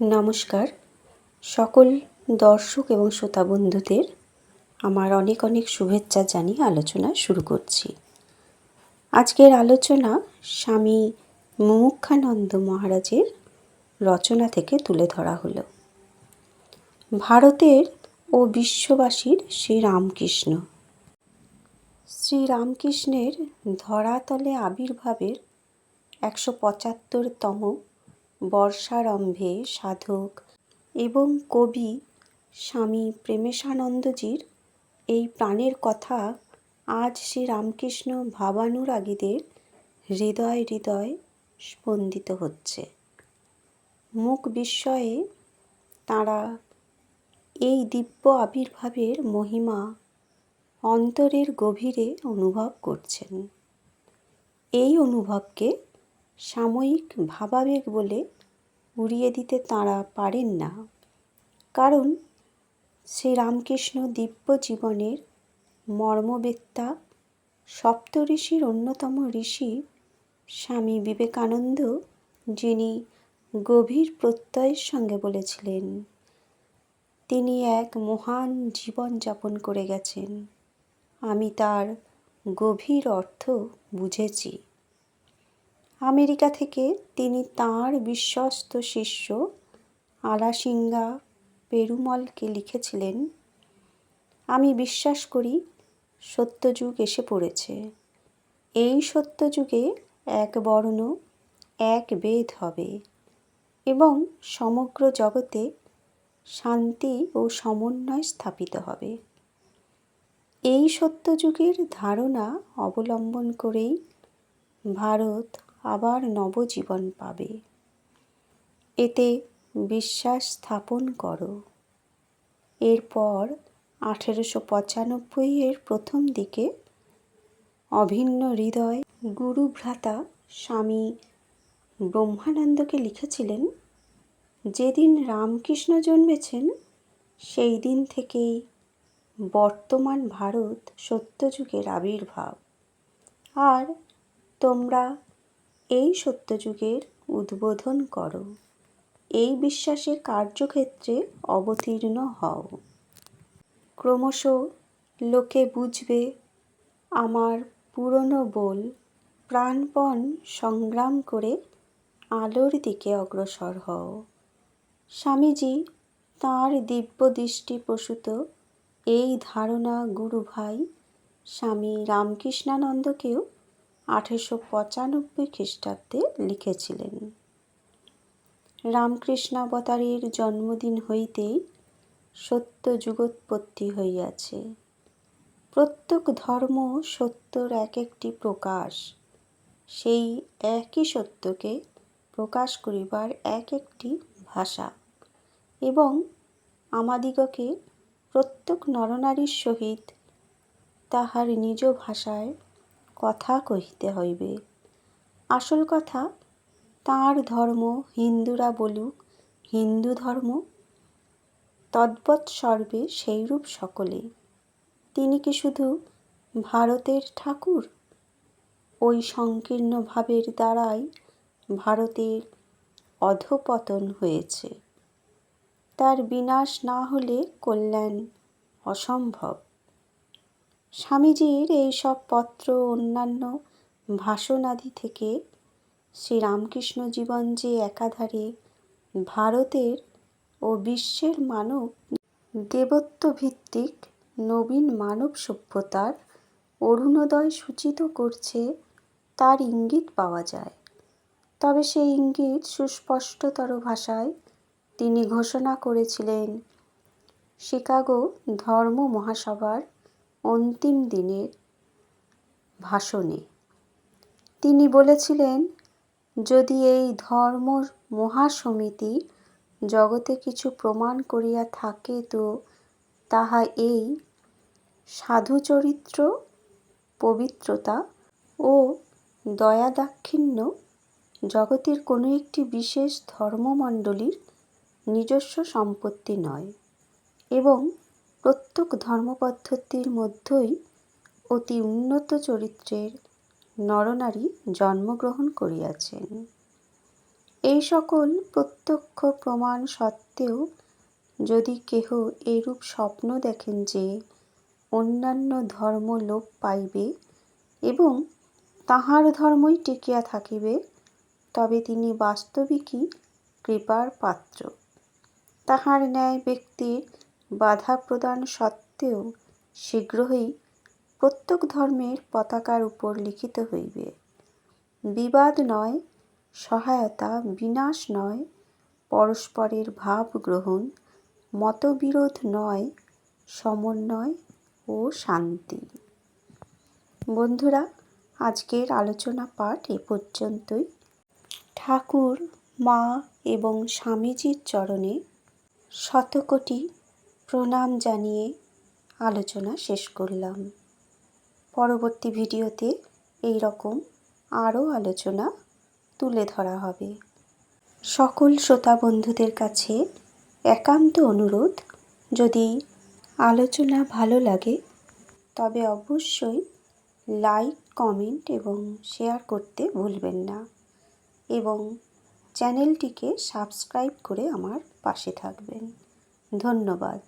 নমস্কার। সকল দর্শক এবং শ্রোতা বন্ধুদের আমার অনেক অনেক শুভেচ্ছা জানিয়ে আলোচনা শুরু করছি। আজকের আলোচনা স্বামী মুমুক্ষানন্দ মহারাজের রচনা থেকে তুলে ধরা হলো। ভারতের ও বিশ্ববাসীর শ্রীরামকৃষ্ণ। শ্রীরামকৃষ্ণের ধরাতলে আবির্ভাবের একশো পঁচাত্তরতম বর্ষারম্ভে সাধক এবং কবি স্বামী প্রেমেশানন্দজির এই প্রাণের কথা আজ শ্রীরামকৃষ্ণ ভাবানুরাগীদের হৃদয় হৃদয় স্পন্দিত হচ্ছে। মুখ বিস্ময়ে তাঁরা এই দিব্য আবির্ভাবের মহিমা অন্তরের গভীরে অনুভব করছেন। এই অনুভবকে সাময়িক ভাবাবেগ বলে উড়িয়ে দিতে তাঁরা পারেন না। কারণ শ্রীরামকৃষ্ণ দিব্য জীবনের মর্মবেত্তা সপ্তঋষির অন্যতম ঋষি স্বামী বিবেকানন্দ, যিনি গভীর প্রত্যয়ের সঙ্গে বলেছিলেন, তিনি এক মহান জীবন যাপন করে গেছেন। আমি তার গভীর অর্থ বুঝেছি। আমেরিকা থেকে তিনি তাঁর বিশ্বস্ত শিষ্য আলাসিঙ্গা পেরুমলকে লিখেছিলেন, আমি বিশ্বাস করি সত্যযুগ এসে পড়েছে। এই সত্যযুগে এক বর্ণ, এক বেদ হবে এবং সমগ্র জগতে শান্তি ও সমন্বয় স্থাপিত হবে। এই সত্যযুগের ধারণা অবলম্বন করেই ভারত আবার নবজীবন পাবে। এতে বিশ্বাস স্থাপন করো। এরপর আঠেরোশো পঁচানব্বই এর প্রথম দিকে অভিন্ন হৃদয় গুরু ভ্রাতা স্বামী ব্রহ্মানন্দকে লিখেছিলেন, যেদিন রামকৃষ্ণ জন্মেছেন, সেই দিন থেকেই বর্তমান ভারত সত্যযুগের আবির্ভাব। আর তোমরা এই সত্যযুগের উদ্বোধন করো। এই বিশ্বাসে কার্যক্ষেত্রে অবতীর্ণ হও। ক্রমশ লোকে বুঝবে, আমার পুরনো বল প্রাণপণ সংগ্রাম করে আলোর দিকে অগ্রসর হও। স্বামীজি তাঁর দিব্য দৃষ্টি প্রসূত এই ধারণা গুরুভাই স্বামী রামকৃষ্ণানন্দকেও আঠেরোশো পঁচানব্বই খ্রিস্টাব্দে লিখেছিলেন। রামকৃষ্ণাবতারের জন্মদিন হইতেই সত্য যুগোৎপত্তি হইয়াছে। প্রত্যেক ধর্ম সত্যর এক একটি প্রকাশ। সেই একই সত্যকে প্রকাশ করিবার এক একটি ভাষা এবং আমাদিগকে প্রত্যেক নরনারীর সহিত তাহার নিজ ভাষায় কথা কহিতে হইবে। আসল কথা, তাঁর ধর্ম হিন্দুরা বলুক, হিন্দু ধর্ম, তদ্বৎ সর্বে সেইরূপ সকলে। তিনি কি শুধু ভারতের ঠাকুর? ওই সংকীর্ণ ভাবের দ্বারাই ভারতের অধপতন হয়েছে। তার বিনাশ না হলে কল্যাণ অসম্ভব। স্বামীজির এই সব পত্র, অন্যান্য ভাষণাদি থেকে শ্রীরামকৃষ্ণ জীবন যে একাধারে ভারতের ও বিশ্বের মানব দেবত্বভিত্তিক নবীন মানব সভ্যতার অরুণোদয় সূচিত করছে, তার ইঙ্গিত পাওয়া যায়। তবে সেই ইঙ্গিত সুস্পষ্টতর ভাষায় তিনি ঘোষণা করেছিলেন, শিকাগো ধর্ম মহাসভার অন্তিম দিনের ভাষণে। তিনি বলেছিলেন, যদি এই ধর্ম মহাসমিতি জগতে কিছু প্রমাণ করিয়া থাকে তো তাহা এই সাধুচরিত্র, পবিত্রতা ও দয়াদাক্ষিণ্য জগতের কোনো একটি বিশেষ ধর্মমণ্ডলীর নিজস্ব সম্পত্তি নয় এবং প্রত্যেক ধর্মপদ্ধতির মধ্যেই অতি উন্নত চরিত্রের নরনারী জন্মগ্রহণ করিয়াছেন। এই সকল প্রত্যক্ষ প্রমাণ সত্ত্বেও যদি কেহ এরূপ স্বপ্ন দেখেন যে অন্যান্য ধর্ম লোপ পাইবে এবং তাহার ধর্মই টিকিয়া থাকিবে, তবে তিনি বাস্তবিকই কৃপার পাত্র। তাহার ন্যায় ব্যক্তির বাধা প্রদান সত্ত্বেও শীঘ্রই প্রত্যেক ধর্মের পতাকার উপর লিখিত হইবে। বিবাদ নয়, সহায়তা বিনাশ নয়, পরস্পরের ভাব গ্রহণ, মতবিরোধ নয়, সমন্বয় ও শান্তি। বন্ধুরা, আজকের আলোচনা পাঠ এ পর্যন্তই। ঠাকুর, মা এবং স্বামীজির চরণে শতকোটি প্রণাম জানিয়ে আলোচনা শেষ করলাম। পরবর্তী ভিডিওতে এই রকম আরও আলোচনা তুলে ধরা হবে। সকল শ্রোতা বন্ধুদের কাছে একান্ত অনুরোধ, যদি আলোচনা ভালো লাগে, তবে অবশ্যই লাইক, কমেন্ট এবং শেয়ার করতে ভুলবেন না এবং চ্যানেলটিকে সাবস্ক্রাইব করে আমার পাশে থাকবেন। ধন্যবাদ।